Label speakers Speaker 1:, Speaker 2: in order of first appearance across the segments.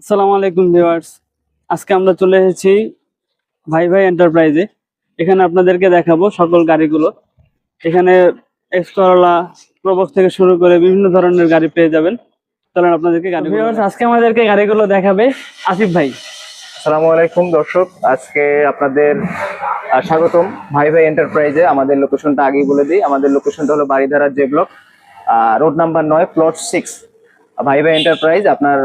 Speaker 1: আসসালামু আলাইকুম ভিউয়ার্স। আজকে আমরা চলে এসেছি ভাই ভাই এন্টারপ্রাইজে। এখানে আপনাদেরকে দেখাবো সকল গাড়িগুলো। এখানে এক্সকরলা প্রবক্স থেকে শুরু করে বিভিন্ন ধরনের গাড়ি পেয়ে যাবেন। চলেন আপনাদেরকে গাড়ি ভিউয়ার্স আজকে আমাদেরকে গাড়িগুলো দেখাবে আসিফ ভাই।
Speaker 2: আসসালামু আলাইকুম দর্শক আজকে আপনাদের স্বাগতম ভাই ভাই এন্টারপ্রাইজে। আমাদের লোকেশনটা আগেই বলে দিই। আমাদের লোকেশনটা হলো Baridhara J block road number নয় plot six Bhai Bhai enterprise আপনার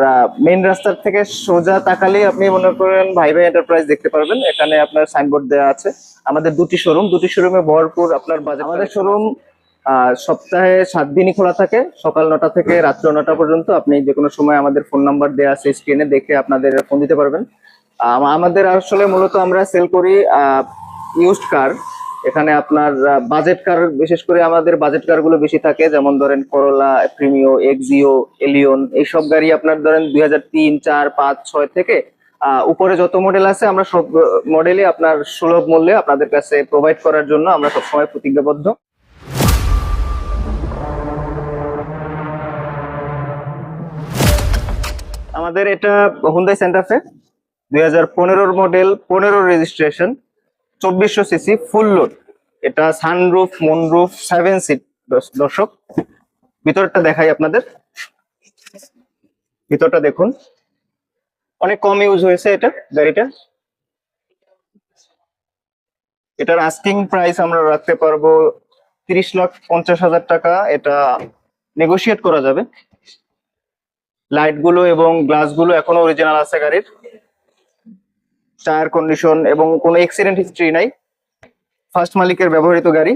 Speaker 2: মেইন রাস্তার থেকে সোজা তাকালেই আপনি মনে করেন ভাই ভাই এন্টারপ্রাইজ দেখতে পারবেন। এখানে আপনার সাইনবোর্ড দেওয়া আছে। আমাদের দুটি শোরুম দুটি শোরুমে ভরপুর আপনার বাজার আমাদের শোরুম সপ্তাহে সাত দিনই খোলা থাকে। সকাল নটা থেকে রাত্র নটা পর্যন্ত আপনি যে কোনো সময় আমাদের ফোন নাম্বার দেওয়া আছে স্ক্রিনে দেখে আপনাদের ফোন দিতে পারবেন। আমাদের আসলে মূলত আমরা সেল করি ইউজড কার এখানে আপনার বাজেট কার বিশেষ করে আমাদের বাজেট কারগুলো বেশি থাকে, যেমন ধরেন করোলা প্রিমিও এক্সিও এলিয়ন এইসব গাড়ি আপনার ধরেন দুই হাজার তিন, চার, পাঁচ, ছয় থেকে উপরে যত মডেল আছে, আমরা সব মডেলই আপনার সুলভ মূল্যে আপনাদের কাছে প্রোভাইড করার জন্য আমরা সবসময় প্রতিজ্ঞাবদ্ধ। আমাদের এটা হুন্দাই সেন্টাফে দুই হাজার পনেরোর মডেল পনেরো রেজিস্ট্রেশন চব্বিশশো সিসি ফুল লোড এটা সানরুফ মনরুফ সেভেন সিট দর্শক, ভিতরটা দেখাই আপনাদের। ভিতরটা দেখুন। অনেক কম ইউজ হয়েছে এটা গাড়িটা। এটার আস্কিং প্রাইস আমরা রাখতে পারব তিরিশ লাখ পঞ্চাশ হাজার টাকা। এটা নেগোশিয়েট করা যাবে। লাইটগুলো এবং গ্লাসগুলো এখনও অরিজিনাল আছে গাড়ির। টায়ার কন্ডিশন এবং কোনো অ্যাক্সিডেন্ট হিস্ট্রি নাই। ফার্স্ট মালিকের ব্যবহৃত গাড়ি।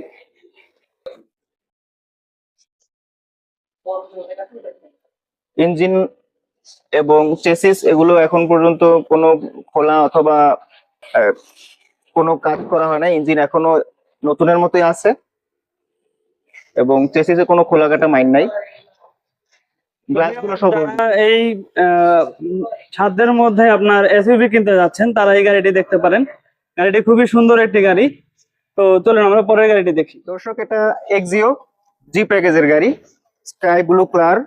Speaker 2: ইঞ্জিন এবং চেসিস এগুলো এখন পর্যন্ত কোনো খোলা অথবা কোনো কাজ করা হয় না ইঞ্জিন এখনও নতুনের মতোই আছে এবং চেসিসে কোনো খোলা কাটা মাইন নাই।
Speaker 1: এই উম, মধ্যে আপনার এসইউভি কিনতে যাচ্ছেন তারা এই গাড়িটি দেখতে পারেন। গাড়িটি খুবই সুন্দর একটি গাড়ি। তো চলুন আমরা পরের গাড়িটি দেখি।
Speaker 2: দর্শক, এটা এক্সিও জি প্যাকেজের গাড়ি। Sky blue colour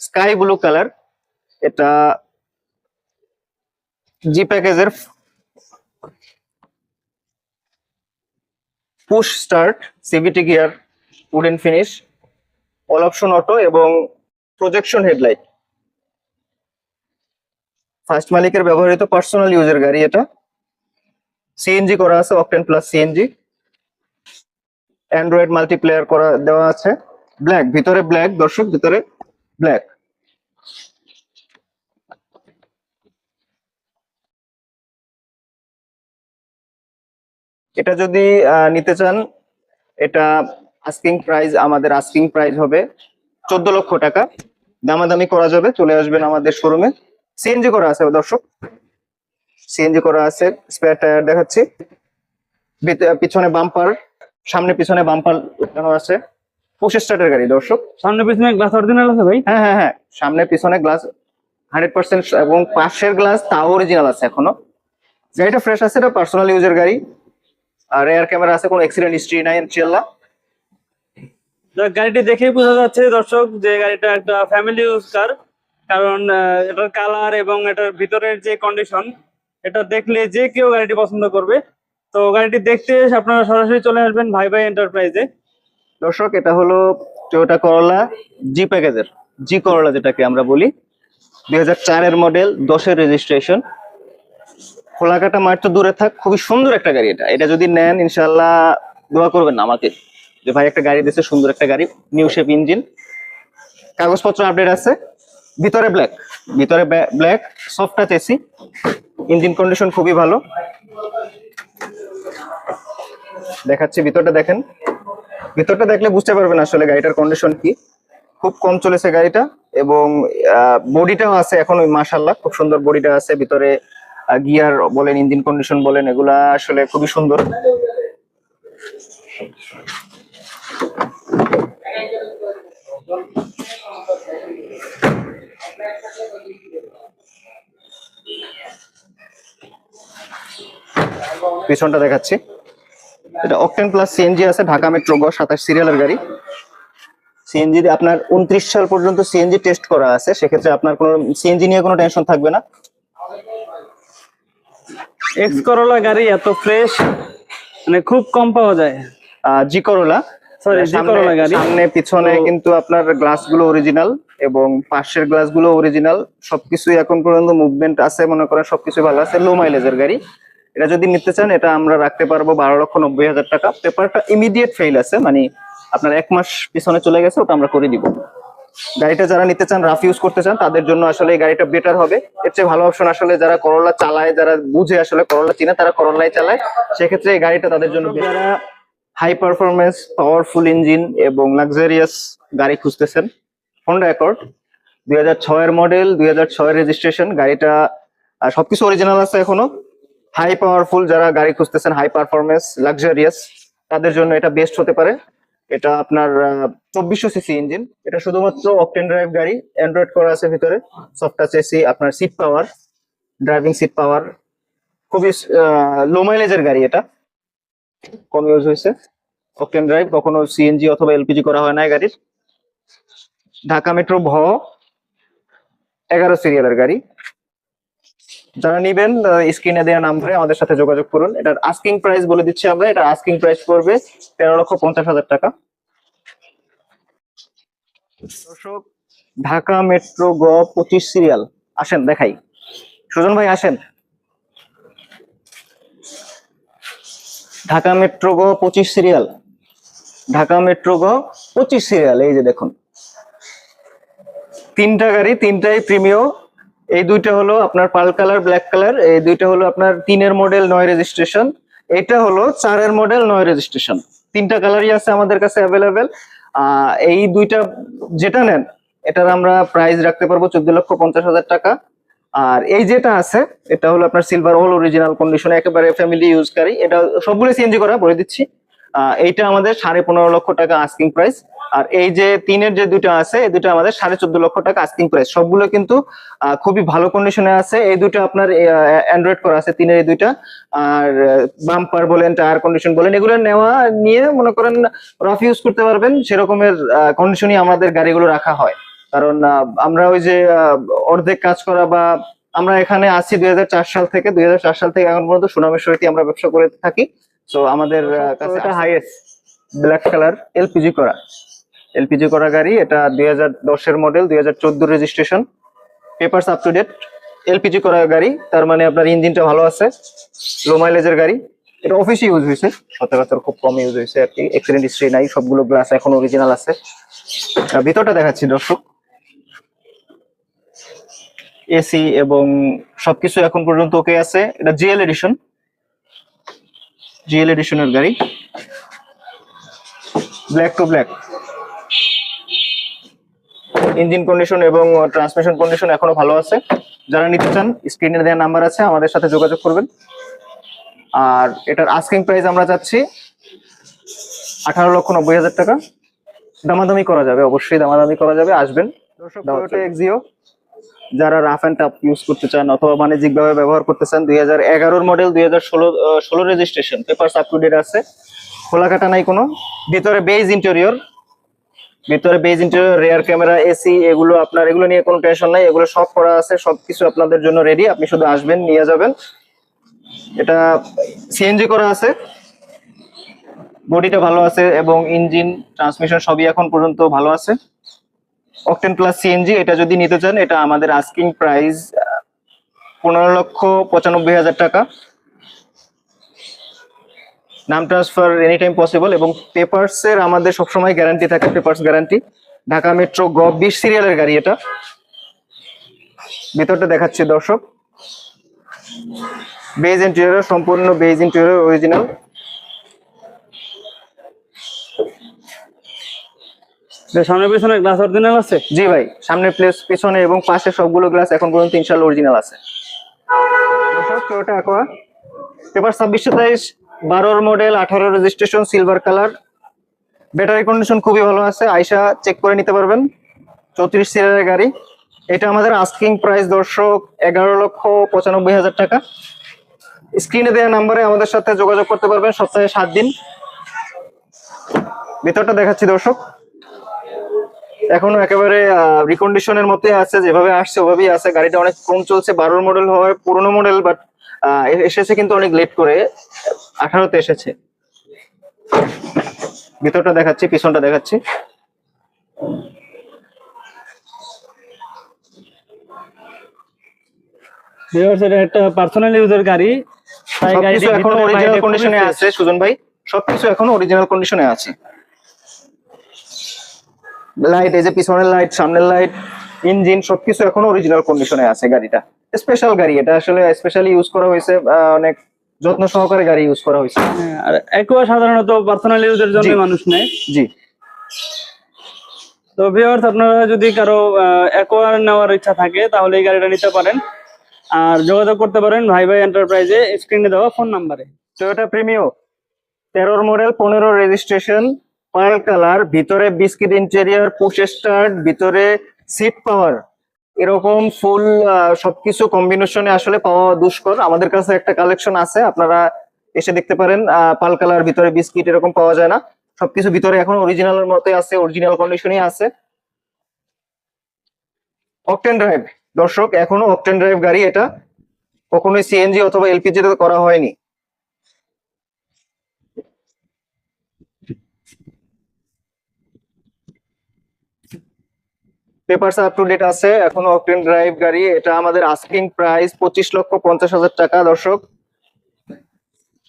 Speaker 2: sky blue colour এটা জি প্যাকেজের push start CVT gear wooden finish all option auto এবং প্রজেকশন হেডলাইট ফার্স্ট মালিকের ব্যবহৃত পার্সোনাল ইউজের গাড়ি এটা। সিএনজি করা আছে octane plus CNG android multiplayer করা, দেওয়া আছে। ব্ল্যাক ভিতরে ব্ল্যাক দর্শক, ভিতরে ব্ল্যাক এটা যদি নিতে চান, এটা আস্কিং প্রাইস আমাদের আস্কিং প্রাইস হবে চোদ্দ লক্ষ টাকা। দামাদামি করা যাবে, চলে আসবেন আমাদের শোরুমে সিএনজি করা আছে, দর্শক। সিএনজি করা আছে স্পেয়ার টায়ার দেখাচ্ছি। পিছনে বাম্পার সামনে পিছনে বাম্পার লাগানো আছে। পুশ স্টার্টের গাড়ি দর্শক।
Speaker 1: সামনে পিছনে গ্লাস অরিজিনাল আছে ভাই?
Speaker 2: হ্যাঁ হ্যাঁ হ্যাঁ। সামনে পিছনে গ্লাস হান্ড্রেড পার্সেন্ট এবং পাশের গ্লাস তাও অরিজিনাল আছে এখনও। গাড়িটা ফ্রেশ আছে এটা পার্সোনাল ইউজের গাড়ি। আর এয়ার ক্যামেরা আছে কোনো অ্যাক্সিডেন্ট হিস্ট্রি নাই ইনশাল্লাহ
Speaker 1: গাড়িটি দেখেই বোঝা যাচ্ছে দর্শক যে গাড়িটা একটা ফ্যামিলি ইউজ কার কারণ এটার কালার এবং এটার ভিতরের যে কন্ডিশন এটা দেখলে যে কেউ গাড়িটি পছন্দ করবে। তো গাড়িটি দেখতে আপনারা সরাসরি চলে আসবেন ভাই ভাই এন্টারপ্রাইজে।
Speaker 2: দর্শক, এটা হলো টয়োটা করলা জি প্যাকেজের জি করলা যেটাকে আমরা বলি। দুই চারের মডেল দশের রেজিস্ট্রেশন খোলাকাটা মাঠ তো দূরে থাক, খুবই সুন্দর একটা গাড়ি এটা। এটা যদি নেন ইনশাল্লাহ দোয়া করবেন না আমাকে যে ভাই একটা গাড়ি দিচ্ছে সুন্দর একটা গাড়ি নিউ শেপ ইঞ্জিন কাগজপত্র আপডেট আছে। ভিতরে ব্ল্যাক ভিতরে black soft touch AC engine condition খুবই ভালো। দেখাচ্ছি, ভিতরটা দেখেন। ভিতরটা দেখলে বুঝতে পারবেন আসলে গাড়িটার কন্ডিশন কি। খুব কম চলেছে গাড়িটা এবং বডিটাও আছে এখন ওই মাশাল্লাহ খুব সুন্দর বডিটা আছে। ভিতরে গিয়ার বলেন, ইঞ্জিন কন্ডিশন বলেন, এগুলা আসলে খুবই সুন্দর। পিছনটা দেখাচ্ছি। এটা অকটেন প্লাস সিএনজি আছে ঢাকা মেট্রো গ সাতাশ সিরিয়ালের গাড়ি। সিএনজি আপনার উনত্রিশ সাল পর্যন্ত সিএনজি টেস্ট করা আছে সেক্ষেত্রে আপনার কোনো সিএনজি নিয়ে কোনো টেনশন থাকবে না।
Speaker 1: এক্স করোলা গাড়ি এত ফ্রেশ মানে খুব কম পাওয়া যায়।
Speaker 2: জি করোলা
Speaker 1: সরি জি করোলা গাড়ি।
Speaker 2: সামনে পিছনে কিন্তু আপনার গ্লাসগুলো অরিজিনাল এবং পাশের গ্লাসগুলো অরিজিনাল সবকিছুই এখন পর্যন্ত মুভমেন্ট আছে, মনে করেন সবকিছু ভালো আছে লো মাইলেজের গাড়ি। এটা যদি নিতে চান, এটা আমরা রাখতে পারব বারো লক্ষ নব্বই হাজার টাকা। পেপারটা ইমিডিয়েট ফেল আছে মানে আপনার এক মাস পিছনে চলে গেছে, ওটা আমরা করে দিব। গাড়িটা যারা নিতে চান রাফ ইউজ করতে চান, তাদের জন্য আসলে এই গাড়িটা বেটার হবে। এর চেয়ে ভালো অপশন আসলে যারা করোলা চালায়, যারা বুঝে আসলে করোলা চিনে, তারা করোলাই চালায়। সেক্ষেত্রে এই গাড়িটা তাদের জন্য হাই পারফরমেন্স পাওয়ারফুল ইঞ্জিন এবং লাক্সারিয়াস গাড়ি খুঁজতেছেন হন্ডা অ্যাকর্ড দুই হাজার ছয়ের মডেল দুই হাজার ছয়ের রেজিস্ট্রেশন গাড়িটা সবকিছু অরিজিনাল আছে এখনও। হাই পাওয়ারফুল যারা গাড়ি খুঁজতেছেন হাই পারফরমেন্স লাক্সারিয়াস তাদের জন্য এটা বেস্ট হতে পারে। এটা আপনার চব্বিশশো সিসি ইঞ্জিন এটা শুধুমাত্র অকটেন ড্রাইভ গাড়ি অ্যান্ড্রয়েড করা আছে ভিতরে সফট টাচ এসি আপনার seat power driving seat power খুবই লো মাইলেজের গাড়ি এটা। কম ইউজ হয়েছে। অকটেন ড্রাইভ কখনো সিএনজি অথবা এলপিজি করা হয় না গাড়ির। ঢাকা মেট্রো ভ এগারো সিরিয়ালের গাড়ি। যারা নিবেন স্ক্রিনে দেওয়া নাম্বারে আমাদের সাথে যোগাযোগ করুন। এটার আস্কিং প্রাইস বলে দিচ্ছি আমরা। এটা আস্কিং প্রাইস পড়বে তেরো লক্ষ পঞ্চাশ হাজার টাকা। দর্শক, ঢাকা মেট্রো গ পঁচিশ সিরিয়াল। আসেন, দেখাই। সুজন ভাই, আসেন। ঢাকা মেট্রো গ পঁচিশ সিরিয়াল। ঢাকা মেট্রো গ পঁচিশ সিরিয়াল, এই যে দেখুন। তিনটা গাড়ি, তিনটাই প্রিমিয় এই দুইটা হলো আপনার পাল কালার ব্ল্যাক কালার। এই দুইটা হলো আপনার তিনের মডেল নয় রেজিস্ট্রেশন এটা হলো চারের মডেল নয় রেজিস্ট্রেশন তিনটা কালারই আছে আমাদের কাছে অ্যাভেলেবেল এই দুইটা যেটা নেন, এটার আমরা প্রাইস রাখতে পারব চোদ্দ লক্ষ পঞ্চাশ হাজার টাকা। আর এই যেটা আছে, এটা হলো আপনার সিলভার অল অরিজিনাল কন্ডিশনে একেবারে ফ্যামিলি ইউজকারী এটা সবগুলো সিএনজি করা, বলে দিচ্ছি। এইটা আমাদের সাড়ে পনেরো লক্ষ টাকা আস্কিং প্রাইস আর এই যে তিনের যে দুটো আছে, এই দুটো আমাদের সাড়ে চোদ্দ লক্ষ টাকা আস্কিং প্রাইস সবগুলো কিন্তু খুবই ভালো কন্ডিশনে আছে। এই দুটো আপনার অ্যান্ড্রয়েড করা আছে তিনের এই দুইটা। আর বাম্পার বলেন টায়ার কন্ডিশন বলেন, এগুলো নেওয়া নিয়ে মনে করেন রাফ ইউজ করতে পারবেন। সেরকমের কন্ডিশনই আমাদের গাড়িগুলো রাখা হয়। কারণ আমরা ওই যে অর্ধেক কাজ করা বা আমরা এখানে আছি দুই হাজার চার সাল থেকে, দুই হাজার চার সাল থেকে এখন পর্যন্ত সুনামের সহিত আমরা ব্যবসা করে থাকি। তো আমাদের কাছে এটা হাইয়েস্ট ব্ল্যাক কালার এলপিজি করা এলপিজি করা গাড়ি এটা দুই দশের মডেল দুই হাজার চোদ্দ registration papers up to date LPG করা গাড়ি তার মানে আপনার ইঞ্জিনটা ভালো আছে। লো মাইলেজের গাড়ি। এটা অফিসে ইউজ হয়েছে। সচরাচর খুব কম ইউজ হয়েছে আর কি। অ্যাক্সিডেন্ট হিস্ট্রি নাই সবগুলো গ্লাস এখন অরিজিনাল আছে। ভিতরটা দেখাচ্ছি দর্শক। এসি এবং সবকিছু এখন পর্যন্ত ওকে আছে। এটা জিএল এডিশন জিএল এডিশনের গাড়ি। Black to black engine condition এবং ট্রান্সমিশন কন্ডিশন এখনও ভালো আছে। যারা নিতে চান স্ক্রিনে দেওয়া নাম্বার আছে আমাদের সাথে যোগাযোগ করবেন। আর এটার আস্কিং প্রাইস আমরা চাচ্ছি আঠারো লক্ষ নব্বই হাজার টাকা। দামাদামি করা যাবে অবশ্যই দামাদামি করা যাবে আসবেন। দর্শক এক্সিও যারা রাফ অ্যান্ড টাফ ইউজ করতে চান অথবা বাণিজ্যিক ভাবে ব্যবহার করতে চান, দুই হাজার এগারোর মডেল দুই হাজার ষোলো ষোলো registration paper up to date আছে। খোলা কাটা নাই কোনো। ভিতরে বেজ ইন্টেরিয়র ভিতরে beige interior rear camera AC এগুলো আপনার, এগুলো নিয়ে কোনো টেনশন নাই। এগুলো সব করা আছে, সবকিছু আপনাদের জন্য রেডি আপনি শুধু আসবেন, নিয়ে যাবেন। এটা সিএনজি করা আছে। বডিটা ভালো আছে এবং ইঞ্জিন ট্রান্সমিশন সবই এখন পর্যন্ত ভালো আছে। অকটেন প্লাস সিএনজি এটা যদি নিতে চান, এটা আমাদের আস্কিং প্রাইস পনেরো লক্ষ পঁচানব্বই হাজার টাকা। নাম ট্রান্সফার এনি টাইম পসিবল এবং পেপারস এর আমাদের সবসময় গ্যারান্টি থাকে পেপারস গ্যারান্টি ঢাকা মেট্রো গ বিশ সিরিয়ালের গাড়ি এটা। ভিতরটা দেখাচ্ছি দর্শক। বেজ ইন্টেরিয়র সম্পূর্ণ বেজ ইন্টেরিয়র অরিজিনাল
Speaker 1: সামনে পিছনে গ্লাস অরিজিনাল আছে?
Speaker 2: জি ভাই, সামনে প্লেস পেছনে এবং পাশে সবগুলো গ্লাস এখন পর্যন্ত ইনশাল্লাহ অরিজিনাল আছে। টয়োটা অ্যাকোয়া পেপার বারোর মডেল আঠারো registration silver colour battery condition খুবই ভালো আছে, আইসা চেক করে নিতে পারবেন। চৌত্রিশ সিরিয়ালের গাড়ি। এটা আমাদের আস্কিং প্রাইস দর্শক, এগারো লক্ষ পঁচানব্বই হাজার টাকা। স্ক্রিনে দেওয়া নাম্বারে আমাদের সাথে যোগাযোগ করতে পারবেন, সপ্তাহে সাত দিন। ভিতরটা দেখাচ্ছি দর্শক। এখনও একেবারে রিকন্ডিশনের মধ্যে আছে যেভাবে আসছে ওভাবেই আছে। গাড়িটা অনেক কম চলছে বারোর মডেল হয় পুরোনো মডেল বাট এসেছে কিন্তু অনেক লেট করে। আঠারোতে এসেছে। ভিতরটা দেখাচ্ছি পিছনটা দেখাচ্ছি।
Speaker 1: এটা একটা পার্সোনাল ইউজের গাড়ি।
Speaker 2: সবকিছু
Speaker 1: এখনও
Speaker 2: অরিজিনাল কন্ডিশনে আছে সুজন ভাই। সবকিছু এখন অরিজিনাল কন্ডিশনে আছে। লাইট এই যে পিছনের লাইট সামনের লাইট ইঞ্জিন সবকিছু এখন অরিজিনাল কন্ডিশনে আছে গাড়িটা। স্পেশাল গাড়ি এটা আসলে স্পেশালি ইউজ করা হয়েছে অনেক যত্ন সহকারে গাড়ি ইউজ করা হয়েছে।
Speaker 1: হ্যাঁ, আর একোয়া সাধারণত পার্সোনাল ইউজের জন্য মানুষ নেয়।
Speaker 2: জি।
Speaker 1: তো ভিউয়ার্স আপনারা যদি কারও একোয়া নেওয়ার ইচ্ছা থাকে তাহলে এই গাড়িটা নিতে পারেন। আর যোগাযোগ করতে পারেন ভাই ভাই এন্টারপ্রাইজে স্ক্রিনে দেওয়া ফোন নাম্বারে
Speaker 2: টয়োটা প্রিমিও তেরোর মডেল পনেরো রেজিস্ট্রেশন পার্ল কালার, ভিতরে বিস্কিট ইন্টেরিয়ার পুশ স্টার্ট ভিতরে সিট পাওয়ার এরকম ফুল সবকিছু কম্বিনেশনে আসলে পাওয়া দুষ্কর। আমাদের কাছে একটা কালেকশন আছে, আপনারা এসে দেখতে পারেন। পাল কালার, ভিতরে বিস্কিট এরকম পাওয়া যায় না। সবকিছু ভিতরে এখন অরিজিনালের মতোই আছে অরিজিনাল কন্ডিশনই আছে। অকটেন ড্রাইভ দর্শক, এখনও অকটেন ড্রাইভ গাড়ি এটা। কখনোই সিএনজি অথবা এলপিজি তে করা হয়নি। পেপারস আপ টু ডেট আছে, এখনও অকটেন ড্রাইভ গাড়ি, এটা আমাদের আস্কিং প্রাইস পঁচিশ লক্ষ পঞ্চাশ হাজার টাকা, দর্শক।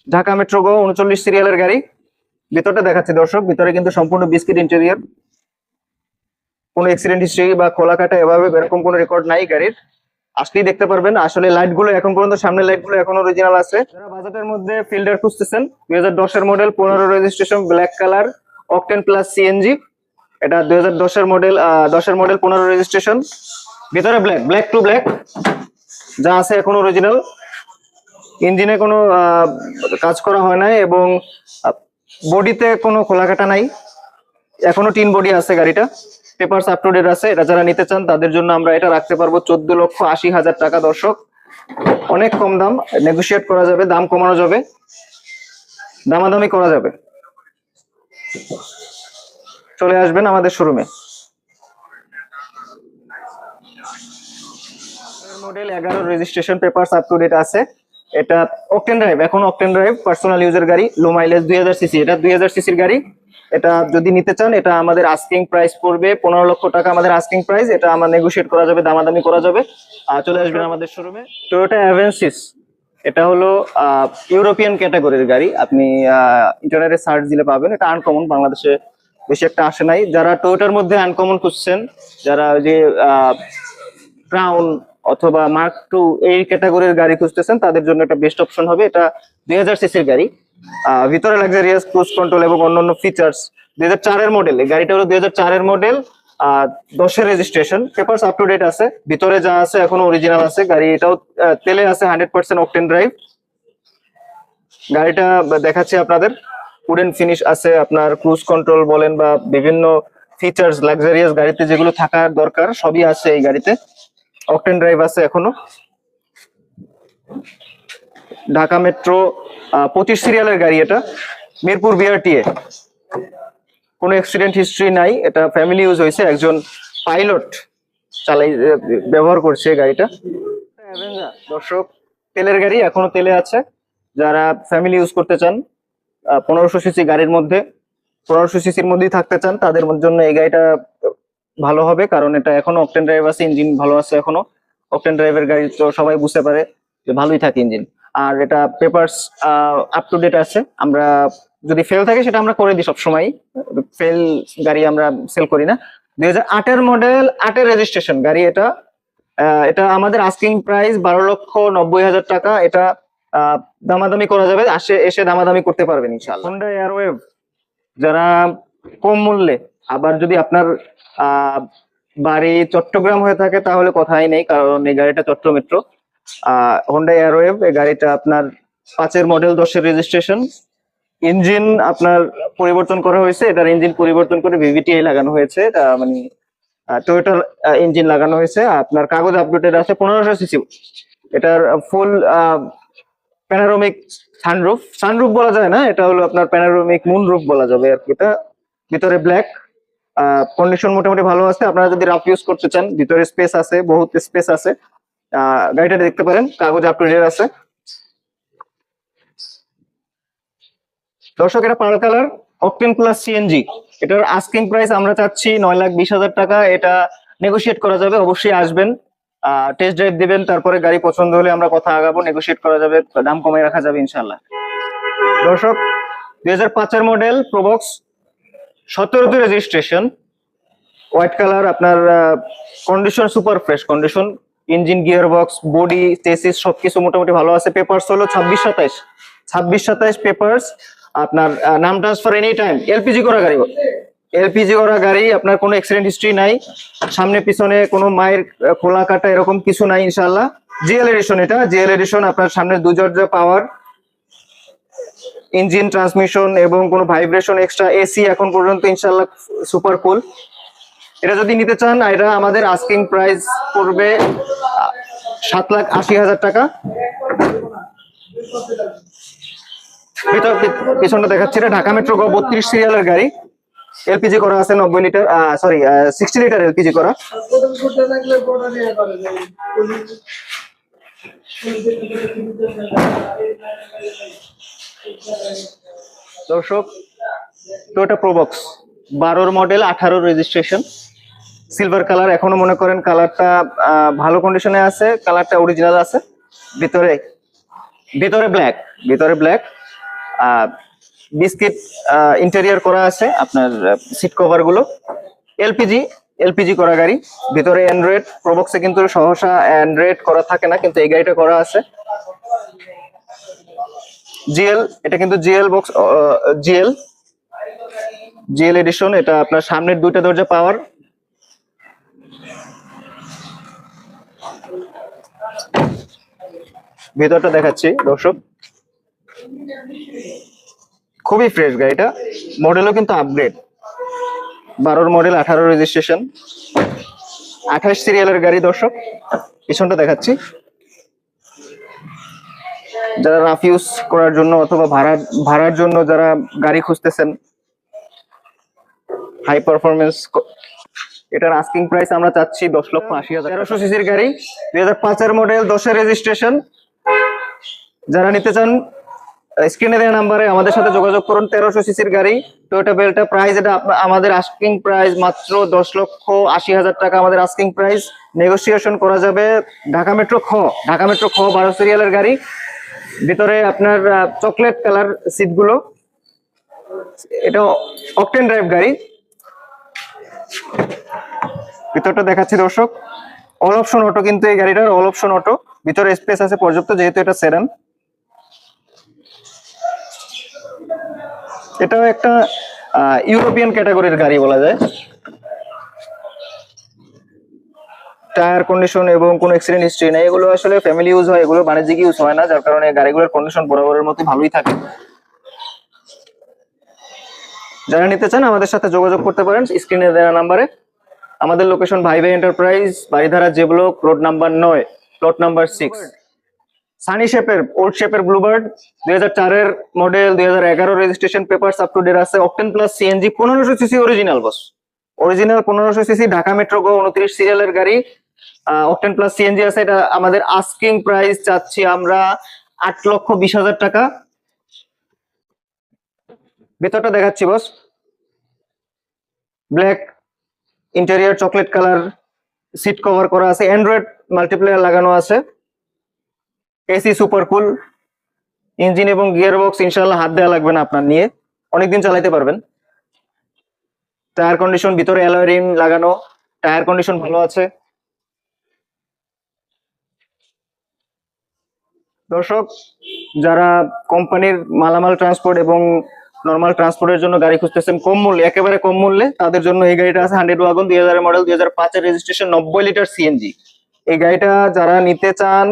Speaker 2: ঢাকা মেট্রো গো উনচল্লিশ সিরিয়ালের গাড়ি। ভিতরটা দেখাচ্ছি, দর্শক। ভিতরে কিন্তু সম্পূর্ণ বিস্কিট ইন্টেরিয়র কোনো অ্যাক্সিডেন্ট হিস্ট্রি বা খোলা কাটা এভাবে এরকম কোনো রেকর্ড নাই গাড়ির। আসলেই দেখতে পারবেন, আসলে লাইটগুলো এখন পর্যন্ত, সামনের লাইটগুলো এখন অরিজিনাল আছে। যারা বাজেটের মধ্যে ফিল্ডার খুঁজতেছেন, দুই হাজার দশের মডেল পনেরো registration black colour octane plus CNG এটা দুই হাজার দশের মডেল দশের মডেল পনেরো রেজিস্ট্রেশন ভিতরে ব্ল্যাক ব্ল্যাক টু ব্ল্যাক যা আছে এখন অরিজিনাল ইঞ্জিনে কোনো কাজ করা হয় নাই এবং বডিতে কোনো খোলাকাটা নাই। এখনও টিন বডি আছে গাড়িটা। পেপার আপ টু ডেট আছে। এটা যারা নিতে চান, তাদের জন্য আমরা এটা রাখতে পারব চোদ্দ লক্ষ আশি হাজার টাকা দর্শক। অনেক কম দাম। নেগোশিয়েট করা যাবে, দাম কমানো যাবে। দামাদামি করা যাবে। চলে আসবেন আমাদের শোরুমে। মডেল এগারো registration papers up to date আছে। এটা অকটেন ড্রাইভ এখন অকটেন ড্রাইভ পার্সোনাল ইউজের গাড়ি লো মাইলেজ দুই হাজার সিসি এটা দুই হাজার সিসির গাড়ি। এটা যদি নিতে চান, এটা আমাদের আস্কিং প্রাইস পড়বে, পনেরো লক্ষ টাকা আমাদের আস্কিং প্রাইস এটা আমার নেগোশিয়েট করা যাবে, দামাদামি করা যাবে। আর চলে আসবেন আমাদের শোরুমে। টয়োটা অ্যাভেন্সিস এটা হলো ইউরোপিয়ান ক্যাটাগরির গাড়ি। আপনি ইন্টারনেটে সার্চ দিলে পাবেন। এটা আনকমন বাংলাদেশে বেশি একটা আসে নাই। যারা টয়োটার মধ্যে আনকমন খুঁজছেন, যারা যে ক্রাউন অথবা মার্ক টু এই ক্যাটাগরির গাড়ি খুঁজতেছেন, তাদের জন্য একটা বেস্ট অপশন হবে। এটা দুই হাজার সিসির গাড়ি। ভিতরে লাক্সারিয়াস ক্রুজ কন্ট্রোল এবং অন্যান্য ফিচার্স দুই হাজার চারের মডেল এই গাড়িটা হলো দুই হাজার চারের মডেল দশের registration papers up to date আছে, ভিতরে যা আছে এখনও অরিজিনাল আছে। গাড়ি এটাও তেলে আছে হান্ড্রেড পার্সেন্ট অকটেন ড্রাইভ গাড়িটা দেখাচ্ছি আপনাদের। উডেন ফিনিশ আছে, আপনার ক্রুজ কন্ট্রোল বলেন বা বিভিন্ন ফিচার্স লাক্সারিয়াস গাড়িতে যেগুলো থাকার দরকার, সবই আছে এই গাড়িতে। অকটেন ড্রাইভ আছে এখনও। ঢাকা মেট্রো পঁচিশ সিরিয়ালের গাড়ি এটা। মিরপুর বিআরটিএ কোনো অ্যাক্সিডেন্ট হিস্ট্রি নাই, এটা ফ্যামিলি ইউজ হয়েছে, একজন পাইলট চালাই, ব্যবহার করছে গাড়িটা। দর্শক, তেলের গাড়ি এখনও তেলে আছে। যারা ফ্যামিলি ইউজ করতে চান পনেরোশো সিসি গাড়ির মধ্যে, পনেরোশো সিসির মধ্যেই থাকতে চান, তাদের জন্য এই গাড়িটা ভালো হবে, কারণ এটা এখনও অকটেন ড্রাইভ আছে ইঞ্জিন ভালো আছে এখনও। অকটেন ড্রাইভের গাড়ি তো সবাই বুঝতে পারে যে ভালোই থাকে ইঞ্জিন আর এটা পেপারস আপ টু ডেট আছে, আমরা যদি ফেল থাকে সেটা আমরা করে দিই সবসময়। ফেল গাড়ি আমরা সেল করি না। দুই হাজার আটের মডেল আটের রেজিস্ট্রেশন গাড়ি এটা। এটা আমাদের আস্কিং প্রাইস বারো লক্ষ নব্বই হাজার টাকা, এটা দামাদামি করা যাবে আসে এসে দামাদামি করতে পারবেন ইনশাআল্লাহ। হোন্ডা এয়ারওয়েভ যারা কম মূল্যে আবার যদি আপনার বাড়ি চট্টগ্রাম হয়ে থাকে তাহলে কথাই নেই কারণ এই গাড়িটা চট্টগ্রাম মেট্রো হোন্ডা এয়ারওয়েভ এই গাড়িটা আপনার পাঁচের মডেল দশের রেজিস্ট্রেশন ইঞ্জিন আপনার পরিবর্তন করা হয়েছে এটার ইঞ্জিন পরিবর্তন করে ভিভিটিআই লাগানো হয়েছে এটা মানে টয়োটার ইঞ্জিন লাগানো হয়েছে। আপনার কাগজ আপডেটেড আছে পনেরোশো সিসি এটার ফুল প্যানারোমিক সানরুফ সানরুফ বলা যায় না, এটা হলো আপনার প্যানারোমিক মুনরুফ বলা যাবে আর কি এটা। ভিতরে ব্ল্যাক কন্ডিশন মোটামুটি ভালো আছে। আপনারা যদি রাফ ইউজ করতে চান, ভিতরে স্পেস আছে, বহুত স্পেস আছে গাড়িটা দেখতে পারেন, কাগজ আপ আছে। দর্শক, এটা pearl colour octane plus CNG এটার আস্কিং প্রাইস আমরা চাচ্ছি নয় লাখ বিশ হাজার টাকা। এটা নেগোশিয়েট করা যাবে, অবশ্যই আসবেন। টেস্ট ড্রাইভ দিবেন, তারপরে গাড়ি পছন্দ হলে আমরা কথা আগাবো নেগোশিয়েট করা যাবে, দাম কমিয়ে রাখা যাবে ইনশাল্লাহ দর্শক, দুই হাজার মডেল প্রবক্স সতেরোতে রেজিস্ট্রেশন হোয়াইট কালার আপনার condition super fresh condition engine gear box body chassis সবকিছু মোটামুটি ভালো আছে। পেপারস হলো ছাব্বিশ সাতাইশ। ছাব্বিশ সাতাইশ পেপারস আপনার নাম ট্রান্সফার এনি টাইম এলপিজি করা গাড়ি। এলপিজি করা গাড়ি, আপনার কোনো অ্যাক্সিডেন্ট হিস্ট্রি নাই। সামনে, পিছনে কোনো মায়ের খোলা কাটা এরকম কিছু নাই ইনশাল্লাহ জিএল এডিশন এটা। জিএল এডিশন আপনার সামনে দুজর্জা পাওয়ার ইঞ্জিন ট্রান্সমিশন এবং কোনো ভাইব্রেশন এক্সট্রা এসি এখন পর্যন্ত ইনশাল্লাহ সুপার কুল এটা যদি নিতে চান এটা আমাদের আস্কিং প্রাইস পড়বে সাত লাখ আশি হাজার টাকা। পিছনটা দেখাচ্ছি, এটা ঢাকা মেট্রো বত্রিশ সিরিয়ালের গাড়ি। এলপিজি করা আছে নব্বই litre sorry sixty litre LPG করা। দর্শক টোয়োটা প্রোবক্স বারোর মডেল আঠারোর রেজিস্ট্রেশন সিলভার কালার এখনও মনে করেন কালারটা ভালো কন্ডিশনে আছে কালারটা অরিজিনাল আছে। ভিতরে ভিতরে ব্ল্যাক ভিতরে ব্ল্যাক বিস্কিট ইন্টেরিয়র করা আছে, আপনার সিট কভারগুলো। এলপিজি এলপিজি করা গাড়ি। ভিতরে অ্যান্ড্রয়েড প্রবক্সে কিন্তু সহসা অ্যান্ড্রয়েড করা থাকে না, কিন্তু এই গাড়িটা করা আছে। জিএল এটা কিন্তু GL box GL GL edition এটা আপনার সামনের দুইটা দরজা পাওয়ার। ভেতরটা দেখাচ্ছি, দর্শক। খুবই ফ্রেশ গাড়িটা। মডেলও কিন্তু আপগ্রেড বারোর মডেল আঠারো রেজিস্ট্রেশন আঠাশ সিরিয়ালের গাড়ি দর্শক, পিছনটা দেখাচ্ছি। যারা রাফ ইউজ করার জন্য অথবা ভাড়া, ভাড়ার জন্য যারা গাড়ি খুঁজতেছেন হাই পারফরমেন্স এটার আস্কিং প্রাইস আমরা চাচ্ছি দশ লক্ষ আশি হাজার। তেরোশো সিসির গাড়ি, দুই হাজার পাঁচের মডেল দশের রেজিস্ট্রেশন যারা নিতে চান স্ক্রিনে দেওয়া নাম্বারে আমাদের সাথে যোগাযোগ করুন, তেরোশো সিসির গাড়ি টয়োটা বেলটা প্রাইস এটা আমাদের আস্কিং প্রাইস মাত্র দশ লক্ষ আশি হাজার টাকা আমাদের আস্কিং প্রাইস নেগোসিয়েশন করা যাবে ঢাকা মেট্রো খ, ঢাকা মেট্রো খ, বারো সিরিয়ালের গাড়ি। ভিতরে আপনার চকলেট কালার সিটগুলো এটা অকটেন ড্রাইভ গাড়ি। ভিতরটা দেখাচ্ছি দর্শক। অল অপশন অটো কিন্তু এই গাড়িটার অল অপশন অটো ভিতরে স্পেস আছে পর্যাপ্ত, যেহেতু এটা সেরান এটাও একটা ইউরোপিয়ান ক্যাটাগরির গাড়ি বলা যায়। টায়ার কন্ডিশন এবং কোনো অ্যাক্সিডেন্ট হিস্ট্রি নেই, এগুলো আসলে ফ্যামিলি ইউজ হয়, এগুলো বাণিজ্যিক ইউজ হয় না, যার কারণে গাড়িগুলোর কন্ডিশন বরাবরের মতো ভালোই থাকে। যারা নিতে চান, আমাদের সাথে যোগাযোগ করতে পারেন স্ক্রিনে দেওয়া নাম্বারে আমাদের location Bhai Bhai enterprise Baridhara J block road number নয় প্লট নাম্বার সিক্স সানি শেপের ওল্ড শেপের ব্লুবার্ড দুই হাজার চারের মডেল দুই হাজার এগারো registration paper up to date আছে অকটেন প্লাস সিএনজি পনেরোশো সিসি অরিজিনাল বস অরিজিনাল পনেরোশো সিসি ঢাকা মেট্রো গো উনত্রিশ সিরিয়ালের গাড়ি। অকটেন প্লাস সিএনজি আছে, এটা আমাদের আস্কিং প্রাইস চাচ্ছি আমরা আট লক্ষ বিশ হাজার টাকা। ভেতরটা দেখাচ্ছি boss black interior chocolate colour seat cover করা আছে অ্যান্ড্রয়েড মাল্টিপ্লেয়ার লাগানো আছে। এসি, সুপার কুল, ইঞ্জিন এবং গিয়ার বক্স ইনশাল্লাহ হাত দেওয়া লাগবে না আপনার নিয়ে। অনেকদিন চালাইতে পারবেন। টায়ার কন্ডিশন, ভিতরে অ্যালয় রিম লাগানো, টায়ার কন্ডিশন ভালো আছে। দর্শক, যারা কোম্পানির মালামাল ট্রান্সপোর্ট এবং নর্মাল ট্রান্সপোর্টের জন্য গাড়ি খুঁজতেছেন, কম মূল্যে, একেবারে কম মূল্যে, তাদের জন্য এই গাড়িটা আছে হান্ড্রেড ওয়াগন দুই হাজার মডেল দুই হাজার পাঁচের রেজিস্ট্রেশন নব্বই লিটার সিএনজি এই গাড়িটা যারা নিতে চান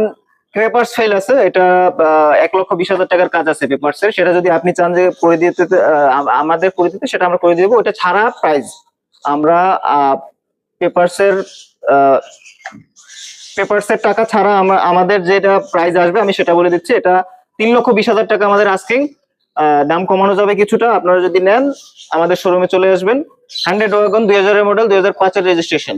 Speaker 2: পেপার্স ফাইল আছে, এটা এক লক্ষ বিশ হাজার টাকার কাজ আছে পেপার্স এর। সেটা যদি আপনি চান যে করে দিতে আমাদের করে দিতে, সেটা আমরা করে দিব। ওটা ছাড়া প্রাইস আমরা পেপার্স এর পেপার্স এর টাকা ছাড়া আমাদের যেটা প্রাইস আসবে, আমি সেটা বলে দিচ্ছি। এটা তিন লক্ষ বিশ হাজার টাকা আমাদের আস্কিং দাম কমানো যাবে কিছুটা, আপনারা যদি নেন, আমাদের শোরুমে চলে আসবেন। হান্ড্রেড ওয়াগন দুই হাজারের মডেল দুই হাজার পাঁচের রেজিস্ট্রেশন